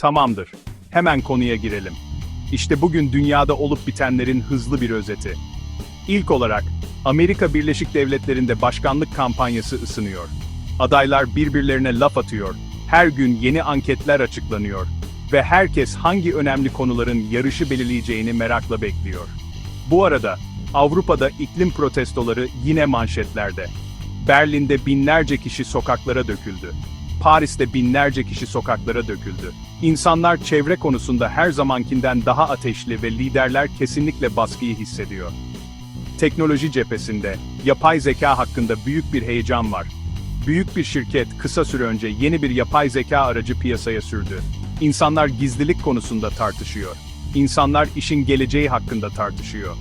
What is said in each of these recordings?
Tamamdır. Hemen konuya girelim. İşte bugün dünyada olup bitenlerin hızlı bir özeti. İlk olarak, Amerika Birleşik Devletleri'nde başkanlık kampanyası ısınıyor. Adaylar birbirlerine laf atıyor, her gün yeni anketler açıklanıyor ve herkes hangi önemli konuların yarışı belirleyeceğini merakla bekliyor. Bu arada, Avrupa'da iklim protestoları yine manşetlerde. Berlin'de binlerce kişi sokaklara döküldü. Paris'te binlerce kişi sokaklara döküldü. İnsanlar çevre konusunda her zamankinden daha ateşli ve liderler kesinlikle baskıyı hissediyor. Teknoloji cephesinde, yapay zeka hakkında büyük bir heyecan var. Büyük bir şirket kısa süre önce yeni bir yapay zeka aracı piyasaya sürdü. İnsanlar gizlilik konusunda tartışıyor. İnsanlar işin geleceği hakkında tartışıyor.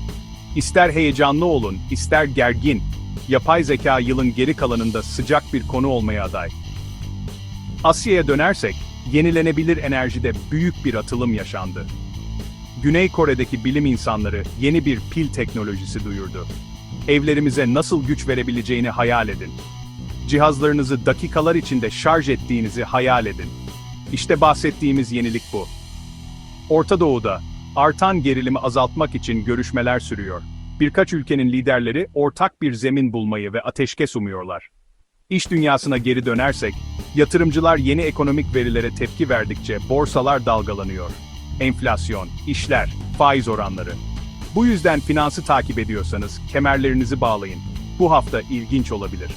İster heyecanlı olun, ister gergin, yapay zeka yılın geri kalanında sıcak bir konu olmaya aday. Asya'ya dönersek, yenilenebilir enerjide büyük bir atılım yaşandı. Güney Kore'deki bilim insanları yeni bir pil teknolojisi duyurdu. Evlerimize nasıl güç verebileceğini hayal edin. Cihazlarınızı dakikalar içinde şarj ettiğinizi hayal edin. İşte bahsettiğimiz yenilik bu. Orta Doğu'da artan gerilimi azaltmak için görüşmeler sürüyor. Birkaç ülkenin liderleri ortak bir zemin bulmayı ve ateşkes umuyorlar. İş dünyasına geri dönersek, yatırımcılar yeni ekonomik verilere tepki verdikçe borsalar dalgalanıyor. Enflasyon, işler, faiz oranları. Bu yüzden finansı takip ediyorsanız kemerlerinizi bağlayın. Bu hafta ilginç olabilir.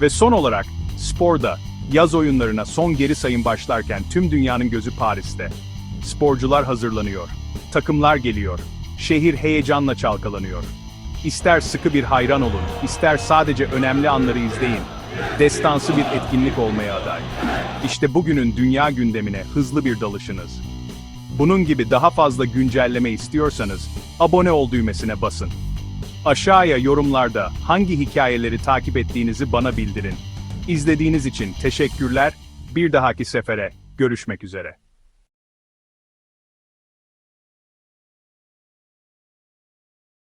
Ve son olarak, sporda, yaz oyunlarına son geri sayım başlarken tüm dünyanın gözü Paris'te. Sporcular hazırlanıyor. Takımlar geliyor. Şehir heyecanla çalkalanıyor. İster sıkı bir hayran olun, ister sadece önemli anları izleyin. Destansı bir etkinlik olmaya aday. İşte bugünün dünya gündemine hızlı bir dalışınız. Bunun gibi daha fazla güncelleme istiyorsanız, abone ol düğmesine basın. Aşağıya yorumlarda hangi hikayeleri takip ettiğinizi bana bildirin. İzlediğiniz için teşekkürler, bir dahaki sefere görüşmek üzere.